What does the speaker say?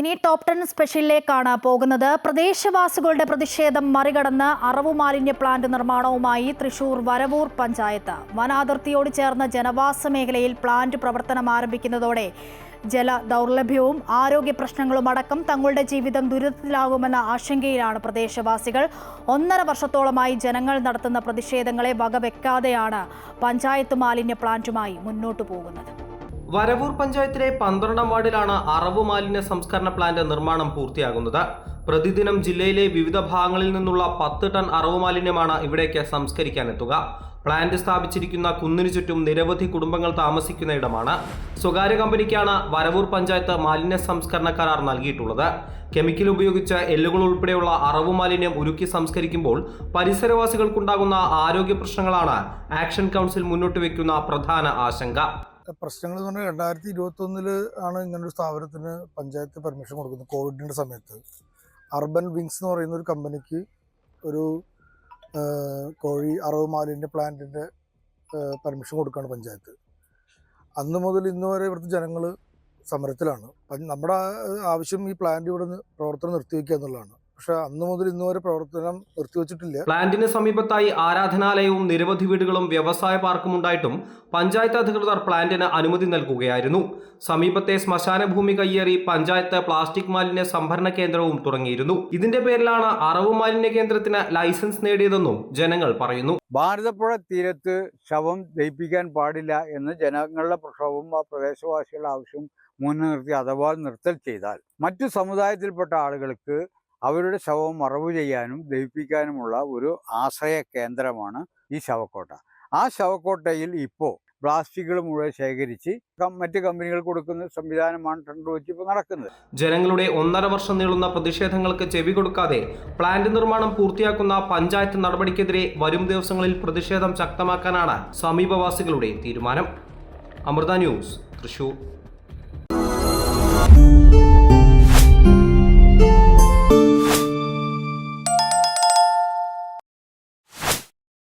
ഇനി top ten സ്പെഷ്യലിലേക്കാണ് പോകുന്നത്. പ്രദേശവാസികളുടെ പ്രതിഷേധം മറികടന്ന് അറവു മാലിന്യ പ്ലാന്റ് നിർമ്മാണവുമായി തൃശൂർ വരവൂർ പഞ്ചായത്ത്. വനാതിർത്തിയോട് ചേർന്ന ജനവാസ മേഖലയിൽ പ്ലാന്റ് പ്രവർത്തനം ആരംഭിക്കുന്നതോടെ ജല ദൗർലഭ്യവും ആരോഗ്യ പ്രശ്നങ്ങളും അടക്കം തങ്ങളുടെ ജീവിതം ദുരിതത്തിലാകുമെന്ന ആശങ്കയിലാണ് പ്രദേശവാസികൾ. ഒന്നര വർഷത്തോളമായി ജനങ്ങൾ നടത്തുന്ന പ്രതിഷേധങ്ങളെ വകവെക്കാതെയാണ് പഞ്ചായത്ത് മാലിന്യ പ്ലാന്റുമായി മുന്നോട്ടു പോകുന്നത്. വരവൂർ പഞ്ചായത്തിലെ പന്ത്രണ്ടാം വാർഡിലാണ് അറവ് മാലിന്യ സംസ്കരണ പ്ലാന്റ് നിർമ്മാണം പൂർത്തിയാകുന്നത്. പ്രതിദിനം ജില്ലയിലെ വിവിധ ഭാഗങ്ങളിൽ നിന്നുള്ള പത്ത് ടൺ അറവ് മാലിന്യമാണ് ഇവിടേക്ക് സംസ്കരിക്കാനെത്തുക. പ്ലാന്റ് സ്ഥാപിച്ചിരിക്കുന്ന കുന്നിനു ചുറ്റും നിരവധി കുടുംബങ്ങൾ താമസിക്കുന്ന ഇടമാണ്. സ്വകാര്യ കമ്പനിക്കാണ് വരവൂർ പഞ്ചായത്ത് മാലിന്യ സംസ്കരണ കരാർ നൽകിയിട്ടുള്ളത്. കെമിക്കൽ ഉപയോഗിച്ച് എല്ലുകൾ ഉൾപ്പെടെയുള്ള അറവ് മാലിന്യം ഉരുക്കി സംസ്കരിക്കുമ്പോൾ പരിസരവാസികൾക്കുണ്ടാകുന്ന ആരോഗ്യ പ്രശ്നങ്ങളാണ് ആക്ഷൻ കൗൺസിൽ മുന്നോട്ട് വയ്ക്കുന്ന പ്രധാന ആശങ്ക. പ്രശ്നങ്ങൾ എന്ന് പറഞ്ഞാൽ രണ്ടായിരത്തി ഇരുപത്തൊന്നിൽ ആണ് ഇങ്ങനൊരു സ്ഥാപനത്തിന് പഞ്ചായത്ത് പെർമിഷൻ കൊടുക്കുന്നത് കോവിഡിന്റെ സമയത്ത്. അർബൻ വിങ്സ് എന്ന് പറയുന്ന ഒരു കമ്പനിക്ക് ഒരു കോഴി അറവ് മാലിന്യ പ്ലാന്റിന്റെ പെർമിഷൻ കൊടുക്കുകയാണ് പഞ്ചായത്ത്. അന്ന് മുതൽ ഇന്ന് വരെ ഇവിടുത്തെ ജനങ്ങൾ സമരത്തിലാണ്. നമ്മുടെ ആവശ്യം ഈ പ്ലാന്റ് ഇവിടെ പ്രവർത്തനം നിർത്തിവെക്കുക എന്നുള്ളതാണ്. പക്ഷേ അന്ന് മുതൽ ഇന്ന് വരെ പ്രവർത്തനം നിർത്തിവെച്ചിട്ടില്ല. പ്ലാന്റിന് സമീപത്തായി ആരാധനാലയവും നിരവധി വീടുകളും വ്യവസായ പാർക്കും ഉണ്ടായിട്ടും പഞ്ചായത്ത് അധികൃതർ പ്ലാന്റിന് അനുമതി നൽകുകയായിരുന്നു. സമീപത്തെ ശ്മശാന ഭൂമി കയ്യേറി പഞ്ചായത്ത് പ്ലാസ്റ്റിക് മാലിന്യ സംഭരണ കേന്ദ്രവും തുടങ്ങിയിരുന്നു. ഇതിന്റെ പേരിലാണ് അറവ് മാലിന്യ കേന്ദ്രത്തിന് ലൈസൻസ് നേടിയതെന്നും ജനങ്ങൾ പറയുന്നു. ഭാരതപ്പുഴ തീരത്ത് ശവം ദഹിപ്പിക്കാൻ പാടില്ല എന്ന് ജനങ്ങളുടെ പ്രക്ഷോഭവും ആ പ്രദേശവാസികളുടെ ആവശ്യവും മുൻനിർത്തി അഥവാ നിർത്തൽ ചെയ്താൽ മറ്റു സമുദായത്തിൽപ്പെട്ട ആളുകൾക്ക് അവരുടെ ശവം മറവ് ചെയ്യാനും ദഹിപ്പിക്കാനുമുള്ള ഒരു ആശ്രയ കേന്ദ്രമാണ് ഈ ശവക്കോട്ട. ആ ശവക്കോട്ടയിൽ ഇപ്പോൾ പ്ലാസ്റ്റിക്കുകൾ മുഴുവൻ ശേഖരിച്ച് മറ്റ് കമ്പനികൾ കൊടുക്കുന്ന സംവിധാനമാണ് ടെൻഡർ വെച്ച് ഇപ്പോൾ നടക്കുന്നത്. ജനങ്ങളുടെ ഒന്നര വർഷം നീളുന്ന പ്രതിഷേധങ്ങൾക്ക് ചെവി കൊടുക്കാതെ പ്ലാന്റ് നിർമ്മാണം പൂർത്തിയാക്കുന്ന പഞ്ചായത്ത് നടപടിക്കെതിരെ വരും ദിവസങ്ങളിൽ പ്രതിഷേധം ശക്തമാക്കാനാണ് സമീപവാസികളുടെ തീരുമാനം. അമൃത ന്യൂസ് തൃശൂർ.